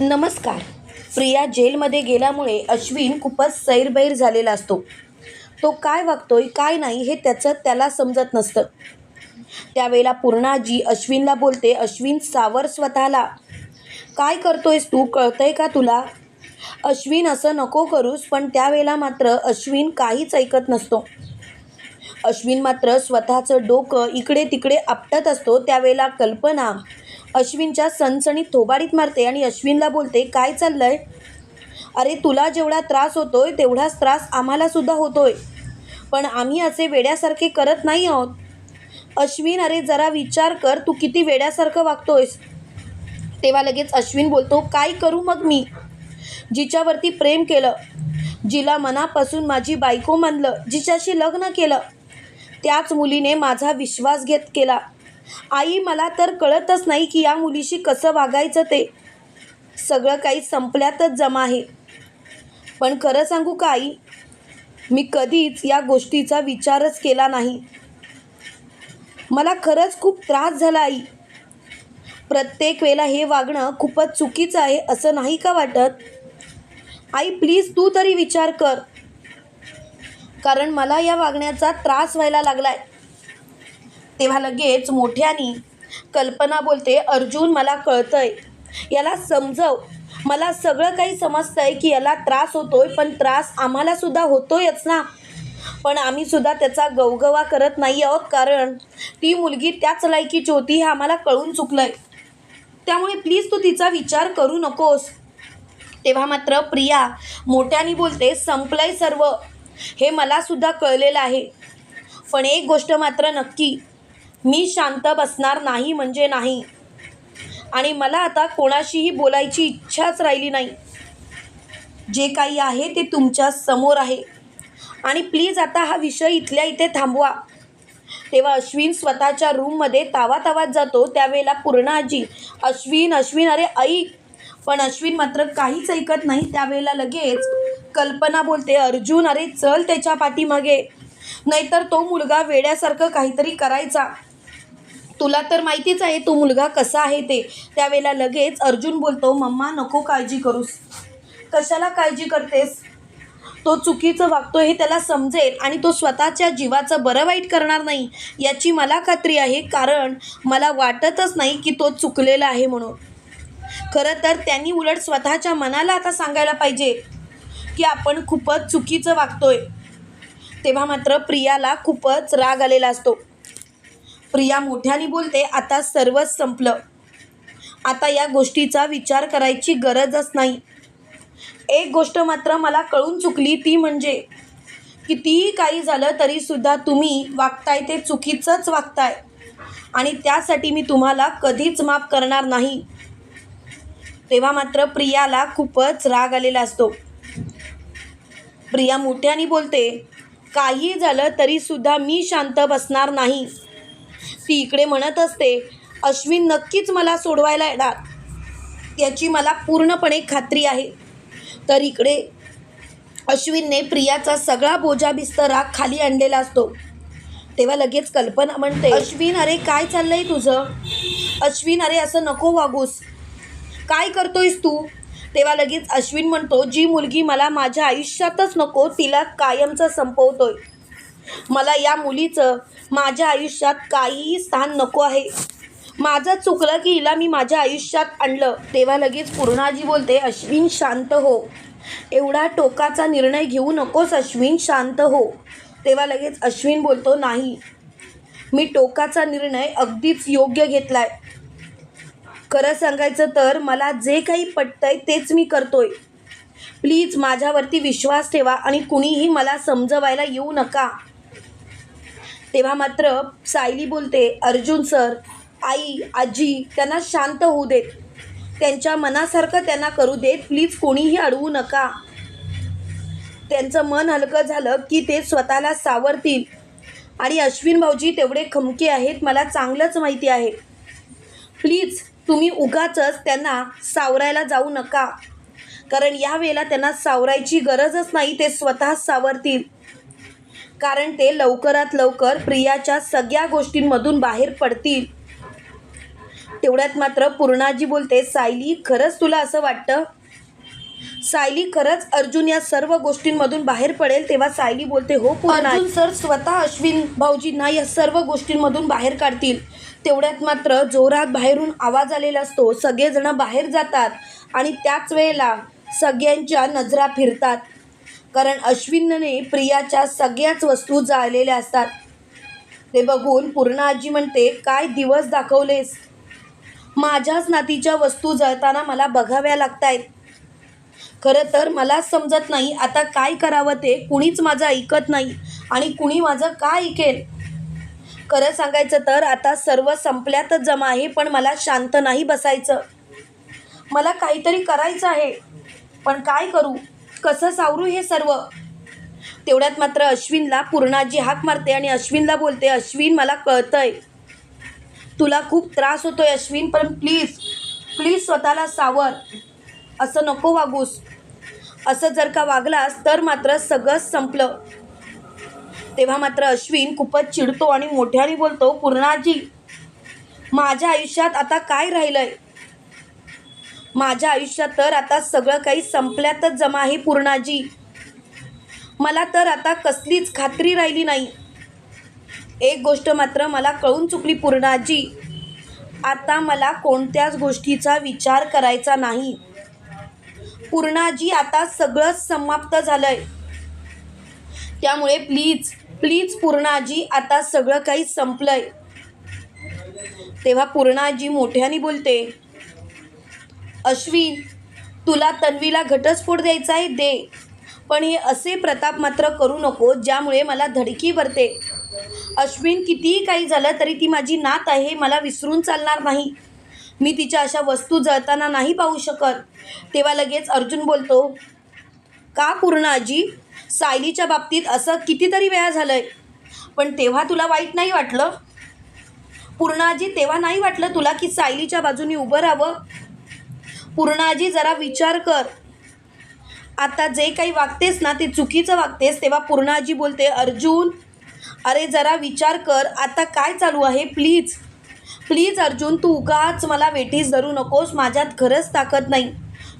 नमस्कार. प्रिया जेलमध्ये गेल्यामुळे अश्विन खूपच सैरबैर झालेला असतो. तो काय वागतोय काय नाही हे त्याचं त्याला समजत नसतं. त्यावेळेला पूर्णाजी अश्विनला बोलते अश्विन सावर स्वतःला. काय करतोयस तू कळतंय का तुला? अश्विन असं नको करूस पण त्यावेळेला मात्र अश्विन काहीच ऐकत नसतो. अश्विन मात्र स्वतःचं डोकं इकडे तिकडे आपटत असतो त्यावेळेला कल्पना अश्विनच्या सणसणीत थोबाडीत मारते आणि अश्विनला बोलते काय चाललंय? अरे तुला जेवढा त्रास होतोय तेवढाच त्रास आम्हाला सुद्धा होतोय. पण आम्ही असे वेड्यासारखे करत नाही आहोत. अश्विन अरे जरा विचार कर तू किती वेड्यासारखं वागतोयस. तेव्हा लगेच अश्विन बोलतो काय करू मग मी? जिच्यावरती प्रेम केलं. जिला मनापासून माझी बायको मानलं जिच्याशी लग्न केलं. त्याच मुलीने माझा विश्वासघात केला. आई मला तर कळतच नाही की या मुलीशी कसं वागायचं ते. सगळं काही संपल्यातच जमा आहे. पण खरं सांगू का आई? मी कधीच या गोष्टीचा विचारच केला नाही. मला खरंच खूप त्रास झाला आई. प्रत्येक वेळेला हे वागणं खूपच चुकीचं आहे असं नाही का वाटत? आई प्लीज तू तरी विचार कर. कारण मला या वागण्याचा त्रास व्हायला लागलाय. तेव्हा लगेच मोठ्यानी कल्पना बोलते अर्जुन मला कळतंय. याला समजव. मला सगळं काही समजतंय की याला त्रास होतोय पण त्रास आम्हाला सुद्धा होतोयच ना. पण आम्ही सुद्धा त्याचा गवगवा करत नाही आहोत कारण ती मुलगी त्याच लायकीची होती हे आम्हाला कळून चुकलंय. त्यामुळे प्लीज तू तिचा विचार करू नकोस. तेव्हा मात्र प्रिया मोठ्याने बोलते संपलंय सर्व. हे मला सुद्धा कळलेलं आहे. पण एक गोष्ट मात्र नक्की. मी शांत बसणार नाही म्हणजे नाही. आणि मला आता कोणाशीही बोलायची इच्छाच राहिली नाही. जे काही आहे ते तुमच्यासमोर आहे. आणि प्लीज आता हा विषय इथल्या इथे थांबवा. तेव्हा अश्विन स्वतःच्या रूममध्ये तावा तावात जातो. त्यावेळेला पूर्ण आजी अश्विन अश्विन अरे ऐक. पण अश्विन मात्र काहीच ऐकत नाही. त्यावेळेला लगेच कल्पना बोलते अर्जुन अरे चल त्याच्या पाठीमागे. नाहीतर तो मुलगा वेड्यासारखं काहीतरी करायचा. तुला तर माहितीच आहे तो मुलगा कसा आहे ते. त्यावेळेला लगेच अर्जुन बोलतो मम्मा नको काळजी करूस. कशाला काळजी करतेस? तो चुकीचं वागतो हे त्याला समजेल आणि तो स्वतःच्या जीवाचं बरं वाईट करणार नाही याची मला खात्री आहे कारण मला वाटतच नाही की तो चुकलेला आहे म्हणून. खरं तर त्यांनी उलट स्वतःच्या मनाला आता सांगायला पाहिजे की आपण खूपच चुकीचं वागतोय. तेव्हा मात्र प्रियाला खूपच राग आलेला असतो. प्रिया मोठ्याने बोलते आता सर्वच संपलं. आता या गोष्टीचा विचार करायची गरजच नाही. एक गोष्ट मात्र मला कळून चुकली ती म्हणजे कितीही काही झालं तरीसुद्धा तुम्ही वागताय ते चुकीचंच वागताय. आणि त्यासाठी मी तुम्हाला कधीच माफ करणार नाही. तेव्हा मात्र प्रियाला खूपच राग आलेला असतो. प्रिया मोठ्याने बोलते काही झालं तरीसुद्धा मी शांत बसणार नाही. ती इकडे म्हणत असते अश्विन नक्कीच मला सोडवायला येणार. याची मला पूर्णपणे खात्री आहे. तर इकडे अश्विनने प्रियाचा सगळा बोजा बिस्तरा खाली आणलेला असतो. तेव्हा लगेच कल्पना म्हणते अश्विन अरे काय चाललंय तुझं? अश्विन अरे असं नको वागूस. काय करतोयस तू? तेव्हा लगेच अश्विन म्हणतो जी मुलगी मला माझ्या आयुष्यातच नको तिला कायमचं संपवतोय. मला या मुलीचं माझ्या आयुष्यात काहीही स्थान नको आहे. माझं चुकलं की हिला मी माझ्या आयुष्यात आणलं. तेव्हा लगेच पूर्णाजी बोलते अश्विन शांत हो. एवढा टोकाचा निर्णय घेऊ नकोस अश्विन शांत हो. तेव्हा लगेच अश्विन बोलतो नाही. मी टोकाचा निर्णय अगदीच योग्य घेतला आहे खरं सांगायचं तर मला जे काही पटतंय तेच मी करतोय. प्लीज माझ्यावरती विश्वास ठेवा आणि कुणीही मला समजवायला येऊ नका. तेव्हा मात्र सायली बोलते अर्जुन सर आई आजी त्यांना शांत होऊ देत. त्यांच्या मनासारखं त्यांना करू देत. प्लीज कोणीही अडवू नका. त्यांचं मन हलकं झालं की ते स्वतःला सावरतील. आणि अश्विन भाऊजी तेवढे खमके आहेत मला चांगलंच माहिती आहे. प्लीज तुम्ही उगाचच त्यांना सावरायला जाऊ नका. कारण या वेळेला त्यांना सावरायची गरजच नाही ते स्वतः सावरतील. कारण ते लवकरात लवकर प्रियाच्या सगळ्या गोष्टींमधून बाहेर पडतील. तेवढ्यात मात्र पूर्णाजी बोलते सायली खरंच तुला असं वाटतं? सायली खरंच अर्जुन या सर्व गोष्टींमधून बाहेर पडेल? तेव्हा सायली बोलते हो अर्जुन सर स्वतः अश्विन भाऊजींना या सर्व गोष्टींमधून बाहेर काढतील. तेवढ्यात मात्र जोरात बाहेरून आवाज आलेला असतो. सगळेजण बाहेर जातात आणि त्याच वेळेला सगळ्यांच्या नजरा फिरतात. कारण अश्विनने प्रियाच्या सगळ्याच वस्तू जाळलेल्या असतात. ते बघून पूर्ण आजी म्हणते काय दिवस दाखवलेस? माझ्याच नातीच्या वस्तू जळताना मला बघाव्या लागतायत. खरं तर मलाच समजत नाही आता काय करावं ते? कुणीच माझं ऐकत नाही आणि कुणी माझं काय ऐकेल? खरं सांगायचं तर आता सर्व संपल्यातच जमा आहे पण मला शांत नाही बसायचं. मला काहीतरी करायचं आहे. पण काय करू? कसं सावरू हे सर्व? तेवढ्यात मात्र अश्विनला पूर्णाजी हाक मारते आणि अश्विनला बोलते अश्विन मला कळतंय. तुला खूप त्रास होतोय अश्विन पण प्लीज प्लीज स्वतःला सावर. असं नको वागूस. असं जर का वागलास तर मात्र सगळंच संपलं. तेव्हा मात्र अश्विन खूपच चिडतो आणि मोठ्याने बोलतो पूर्णाजी माझ्या आयुष्यात आता काय राहिलंय? माझ्या आयुष्यात तर आता सगळं काही संपल्यातच जमा आहे पूर्णाजी. मला तर आता कसलीच खात्री राहिली नाही. एक गोष्ट मात्र मला कळून चुकली पूर्णाजी. आता मला कोणत्याच गोष्टीचा विचार करायचा नाही. पूर्णाजी आता सगळंच समाप्त झालंय. त्यामुळे प्लीज प्लीज पूर्णाजी आता सगळं काही संपलंय. तेव्हा पूर्णाजी मोठ्याने बोलते अश्विन तुला तन्वीला घटस्फोट द्यायचा आहे दे. पण हे असे प्रताप मात्र करू नको ज्यामुळे मला धडकी भरते. अश्विन कितीही काही झालं तरी ती माझी नात आहे मला विसरून चालणार नाही. मी तिच्या अशा वस्तू जळताना नाही पाहू शकत. तेव्हा लगेच अर्जुन बोलतो का पूर्ण आजी? सायलीच्या बाबतीत असं कितीतरी वेळा झालं आहे पण तेव्हा तुला वाईट नाही वाटलं? पूर्णाजी तेव्हा नाही वाटलं तुला की सायलीच्या बाजूनी उभं राहावं? पूर्णाजी जरा विचार कर. आता जे काही वागतेस ना ते चुकीचं वागतेस तेव्हा पूर्णाजी बोलते अर्जुन अरे जरा विचार कर आता काय चालू आहे? प्लीज प्लीज अर्जुन तू उगाच मला वेठीस धरू नकोस माझ्यात खरंच ताकद नाही.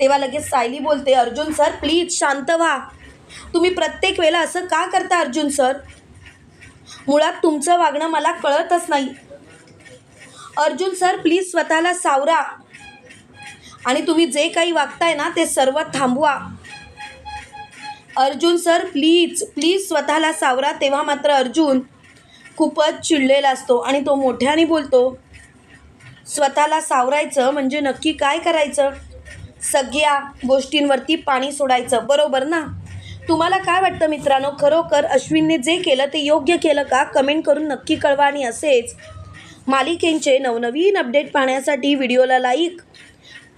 तेव्हा लगेच सायली बोलते अर्जुन सर प्लीज शांत व्हा. तुम्ही प्रत्येक वेळेला असं का करता अर्जुन सर? मुळात तुमचं वागणं मला कळतच नाही. अर्जुन सर प्लीज स्वतःला सावरा. आणि तुम्ही जे काही वागताय ना ते सर्व थांबवा. अर्जुन सर प्लीज प्लीज स्वतःला सावरा तेव्हा मात्र अर्जुन खूपच चिडलेला असतो आणि तो मोठ्याने बोलतो स्वतःला सावरायचं म्हणजे नक्की काय करायचं? सगळ्या गोष्टींवरती पाणी सोडायचं बरोबर ना? तुम्हाला काय वाटतं मित्रांनो? खरोखर अश्विनने जे केलं ते योग्य केलं का? कमेंट करून नक्की कळवा आणि असेच मालिकेंचे नवनवीन अपडेट पाहण्यासाठी व्हिडिओला लाईक